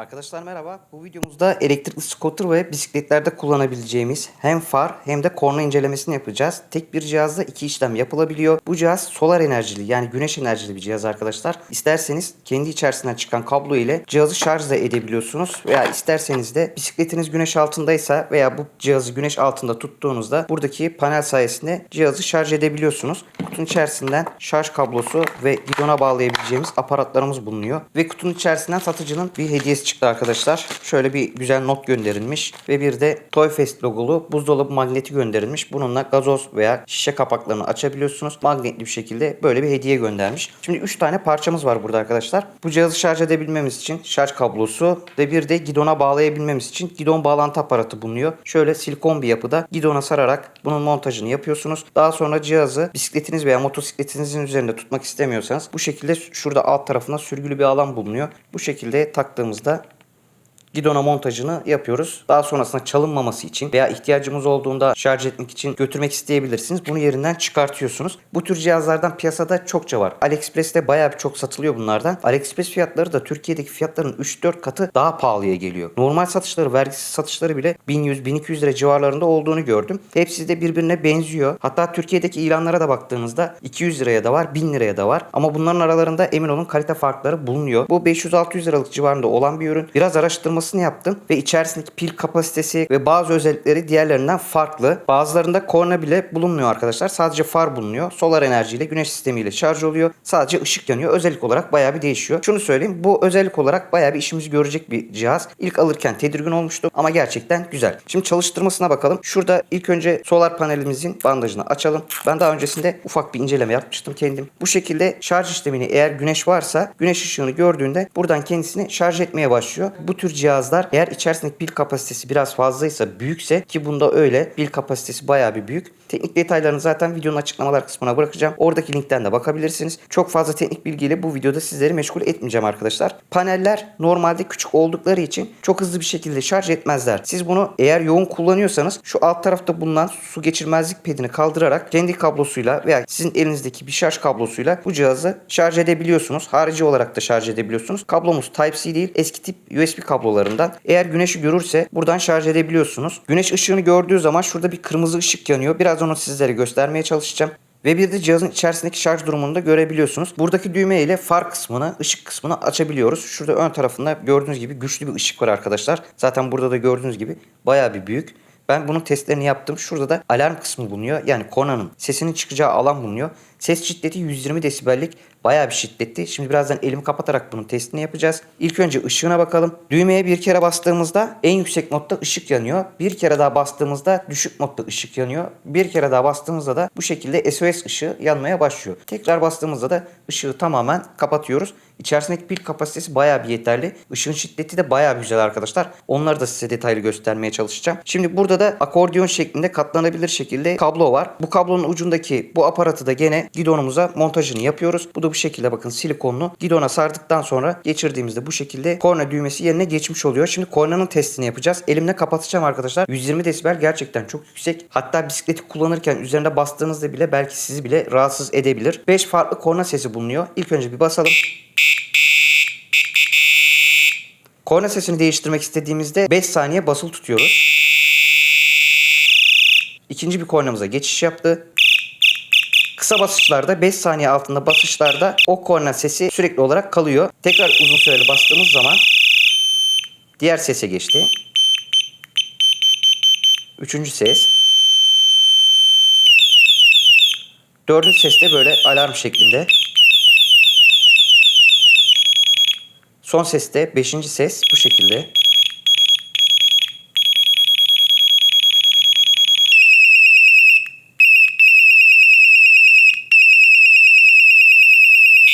Arkadaşlar merhaba. Bu videomuzda elektrikli scooter ve bisikletlerde kullanabileceğimiz hem far hem de korna incelemesini yapacağız. Tek bir cihazda iki işlem yapılabiliyor. Bu cihaz solar enerjili yani güneş enerjili bir cihaz arkadaşlar. İsterseniz kendi içerisinden çıkan kablo ile cihazı şarj da edebiliyorsunuz. Veya isterseniz de bisikletiniz güneş altındaysa veya bu cihazı güneş altında tuttuğunuzda buradaki panel sayesinde cihazı şarj edebiliyorsunuz. Kutunun içerisinden şarj kablosu ve gidona bağlayabileceğimiz aparatlarımız bulunuyor. Ve kutunun içerisinden satıcının bir hediyesi çıktı arkadaşlar. Şöyle bir güzel not gönderilmiş ve bir de Toy Fest logolu buzdolabı magneti gönderilmiş. Bununla gazoz veya şişe kapaklarını açabiliyorsunuz. Magnetli bir şekilde böyle bir hediye göndermiş. Şimdi 3 tane parçamız var burada arkadaşlar. Bu cihazı şarj edebilmemiz için şarj kablosu ve bir de gidona bağlayabilmemiz için gidon bağlantı aparatı bulunuyor. Şöyle silikon bir yapıda gidona sararak bunun montajını yapıyorsunuz. Daha sonra cihazı bisikletiniz veya motosikletinizin üzerinde tutmak istemiyorsanız bu şekilde şurada alt tarafında sürgülü bir alan bulunuyor. Bu şekilde taktığımızda gidona montajını yapıyoruz. Daha sonrasında çalınmaması için veya ihtiyacımız olduğunda şarj etmek için götürmek isteyebilirsiniz. Bunu yerinden çıkartıyorsunuz. Bu tür cihazlardan piyasada çokça var. AliExpress'te bayağı bir çok satılıyor bunlardan. AliExpress fiyatları da Türkiye'deki fiyatların 3-4 katı daha pahalıya geliyor. Normal satışları, vergisiz satışları bile 1100-1200 lira civarlarında olduğunu gördüm. Hepsi de birbirine benziyor. Hatta Türkiye'deki ilanlara da baktığınızda 200 liraya da var, 1000 liraya da var. Ama bunların aralarında emin olun kalite farkları bulunuyor. Bu 500-600 liralık civarında olan bir ürün. Biraz araştırmasını yaptım ve içerisindeki pil kapasitesi ve bazı özellikleri diğerlerinden farklı. Bazılarında korna bile bulunmuyor arkadaşlar. Sadece far bulunuyor. Solar enerjiyle, güneş sistemiyle şarj oluyor. Sadece ışık yanıyor. Özellik olarak bayağı bir değişiyor. Şunu söyleyeyim. Bu özellik olarak bayağı bir işimizi görecek bir cihaz. İlk alırken tedirgin olmuştum ama gerçekten güzel. Şimdi çalıştırmasına bakalım. Şurada ilk önce solar panelimizin bandajını açalım. Ben daha öncesinde ufak bir inceleme yapmıştım kendim. Bu şekilde şarj işlemini eğer güneş varsa güneş ışığını gördüğünde buradan kendisini şarj etmeye başlıyor. Bu tür cihazlar eğer içerisindeki pil kapasitesi biraz fazlaysa büyükse ki bunda öyle pil kapasitesi bayağı bir büyük. Teknik detaylarını zaten videonun açıklamalar kısmına bırakacağım. Oradaki linkten de bakabilirsiniz. Çok fazla teknik bilgiyle bu videoda sizleri meşgul etmeyeceğim arkadaşlar. Paneller normalde küçük oldukları için çok hızlı bir şekilde şarj etmezler. Siz bunu eğer yoğun kullanıyorsanız şu alt tarafta bulunan su geçirmezlik pedini kaldırarak kendi kablosuyla veya sizin elinizdeki bir şarj kablosuyla bu cihazı şarj edebiliyorsunuz. Harici olarak da şarj edebiliyorsunuz. Kablomuz Type-C değil eski tip USB kablolarından. Eğer güneşi görürse buradan şarj edebiliyorsunuz. Güneş ışığını gördüğü zaman şurada bir kırmızı ışık yanıyor. Biraz onu sizlere göstermeye çalışacağım. Ve bir de cihazın içerisindeki şarj durumunu da görebiliyorsunuz. Buradaki düğme ile far kısmını, ışık kısmını açabiliyoruz. Şurada ön tarafında gördüğünüz gibi güçlü bir ışık var arkadaşlar. Zaten burada da gördüğünüz gibi bayağı bir büyük. Ben bunun testlerini yaptım. Şurada da alarm kısmı bulunuyor. Yani konanın sesinin çıkacağı alan bulunuyor. Ses şiddeti 120 desibellik bayağı bir şiddetli. Şimdi birazdan elimi kapatarak bunun testini yapacağız. İlk önce ışığına bakalım. Düğmeye bir kere bastığımızda en yüksek modda ışık yanıyor. Bir kere daha bastığımızda düşük modda ışık yanıyor. Bir kere daha bastığımızda da bu şekilde SOS ışığı yanmaya başlıyor. Tekrar bastığımızda da ışığı tamamen kapatıyoruz. İçerisindeki pil kapasitesi bayağı bir yeterli. Işığın şiddeti de bayağı güzel arkadaşlar. Onları da size detaylı göstermeye çalışacağım. Şimdi burada da akordiyon şeklinde katlanabilir şekilde kablo var. Bu kablonun ucundaki bu aparatı da gene gidonumuza montajını yapıyoruz. Bu da bu şekilde bakın silikonlu. Gidona sardıktan sonra geçirdiğimizde bu şekilde korna düğmesi yerine geçmiş oluyor. Şimdi kornanın testini yapacağız. Elimle kapatacağım arkadaşlar. 120 desibel gerçekten çok yüksek. Hatta bisikleti kullanırken üzerinde bastığınızda bile belki sizi bile rahatsız edebilir. 5 farklı korna sesi bulunuyor. İlk önce bir basalım. Korna sesini değiştirmek istediğimizde 5 saniye basılı tutuyoruz. İkinci bir kornamıza geçiş yaptı. Kısa basışlarda 5 saniye altında basışlarda o korna sesi sürekli olarak kalıyor. Tekrar uzun süreli bastığımız zaman diğer sese geçti. Üçüncü ses. Dördüncü ses de böyle alarm şeklinde. Son ses de beşinci ses bu şekilde.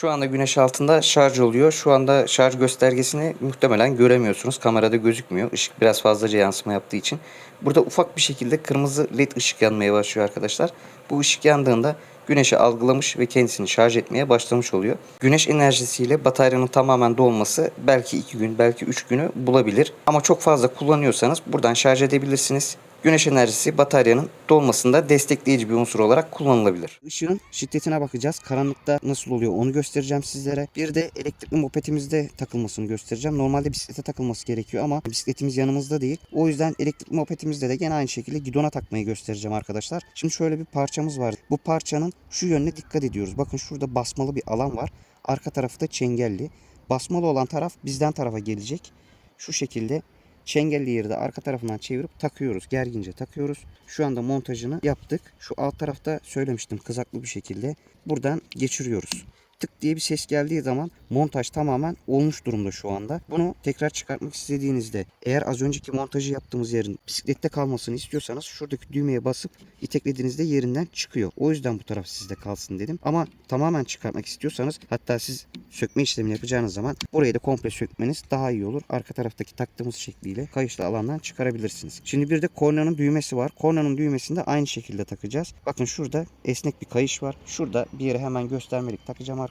Şu anda güneş altında şarj oluyor. Şu anda şarj göstergesini muhtemelen göremiyorsunuz. Kamerada gözükmüyor. Işık biraz fazlaca yansıma yaptığı için. Burada ufak bir şekilde kırmızı led ışık yanmaya başlıyor arkadaşlar. Bu ışık yandığında güneşi algılamış ve kendisini şarj etmeye başlamış oluyor. Güneş enerjisiyle bataryanın tamamen dolması belki 2 gün belki 3 günü bulabilir. Ama çok fazla kullanıyorsanız buradan şarj edebilirsiniz. Güneş enerjisi bataryanın dolmasında destekleyici bir unsur olarak kullanılabilir. Işığın şiddetine bakacağız. Karanlıkta nasıl oluyor onu göstereceğim sizlere. Bir de elektrikli mopetimizde takılmasını göstereceğim. Normalde bisiklete takılması gerekiyor ama bisikletimiz yanımızda değil. O yüzden elektrikli mopetimizde de gene aynı şekilde gidona takmayı göstereceğim arkadaşlar. Şimdi şöyle bir parçamız var. Bu parçanın şu yönüne dikkat ediyoruz. Bakın şurada basmalı bir alan var. Arka tarafı da çengelli. Basmalı olan taraf bizden tarafa gelecek. Şu şekilde çengelli yeri de arka tarafından çevirip takıyoruz. Gergince takıyoruz. Şu anda montajını yaptık. Şu alt tarafta söylemiştim kızaklı bir şekilde. Buradan geçiriyoruz. Tık diye bir ses geldiği zaman montaj tamamen olmuş durumda şu anda. Bunu tekrar çıkartmak istediğinizde eğer az önceki montajı yaptığımız yerin bisiklette kalmasını istiyorsanız şuradaki düğmeye basıp iteklediğinizde yerinden çıkıyor. O yüzden bu taraf sizde kalsın dedim. Ama tamamen çıkartmak istiyorsanız hatta siz sökme işlemini yapacağınız zaman burayı da komple sökmeniz daha iyi olur. Arka taraftaki taktığımız şekliyle kayışlı alandan çıkarabilirsiniz. Şimdi bir de kornanın düğmesi var. Kornanın düğmesini de aynı şekilde takacağız. Bakın şurada esnek bir kayış var. Şurada bir yere hemen göstermelik takacağım.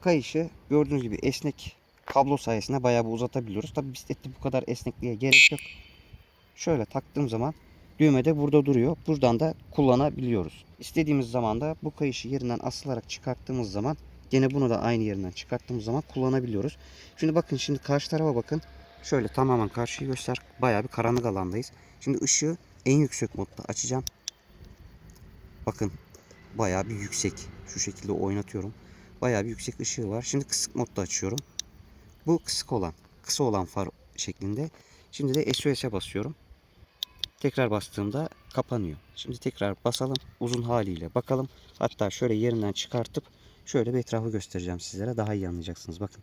Kayışı gördüğünüz gibi esnek kablo sayesinde bayağı bir uzatabiliyoruz. Tabi bisiklette bu kadar esnekliğe gerek yok. Şöyle taktığım zaman düğme de burada duruyor. Buradan da kullanabiliyoruz. İstediğimiz zaman da bu kayışı yerinden asılarak çıkarttığımız zaman gene bunu da aynı yerinden çıkarttığımız zaman kullanabiliyoruz. Şimdi bakın şimdi karşı tarafa bakın. Şöyle tamamen karşıyı göster. Bayağı bir karanlık alandayız. Şimdi ışığı en yüksek modda açacağım. Bakın bayağı bir yüksek. Şu şekilde oynatıyorum. Bayağı bir yüksek ışığı var. Şimdi kısık modda açıyorum. Bu kısık olan, kısa olan far şeklinde. Şimdi de SOS'e basıyorum. Tekrar bastığımda kapanıyor. Şimdi tekrar basalım. Uzun haliyle bakalım. Hatta şöyle yerinden çıkartıp şöyle bir etrafı göstereceğim sizlere. Daha iyi anlayacaksınız. Bakın.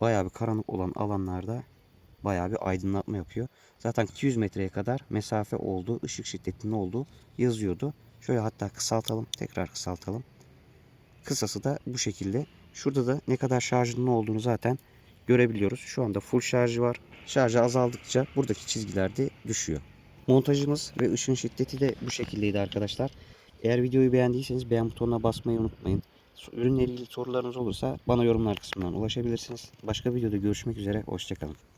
Bayağı bir karanlık olan alanlarda bayağı bir aydınlatma yapıyor. Zaten 200 metreye kadar mesafe olduğu, ışık şiddetinin olduğu yazıyordu. Şöyle hatta kısaltalım. Tekrar kısaltalım. Kısası da bu şekilde. Şurada da ne kadar şarjının olduğunu zaten görebiliyoruz. Şu anda full şarjı var. Şarjı azaldıkça buradaki çizgiler de düşüyor. Montajımız ve ışın şiddeti de bu şekildeydi arkadaşlar. Eğer videoyu beğendiyseniz beğen butonuna basmayı unutmayın. Ürünle ilgili sorularınız olursa bana yorumlar kısmından ulaşabilirsiniz. Başka videoda görüşmek üzere. Hoşçakalın.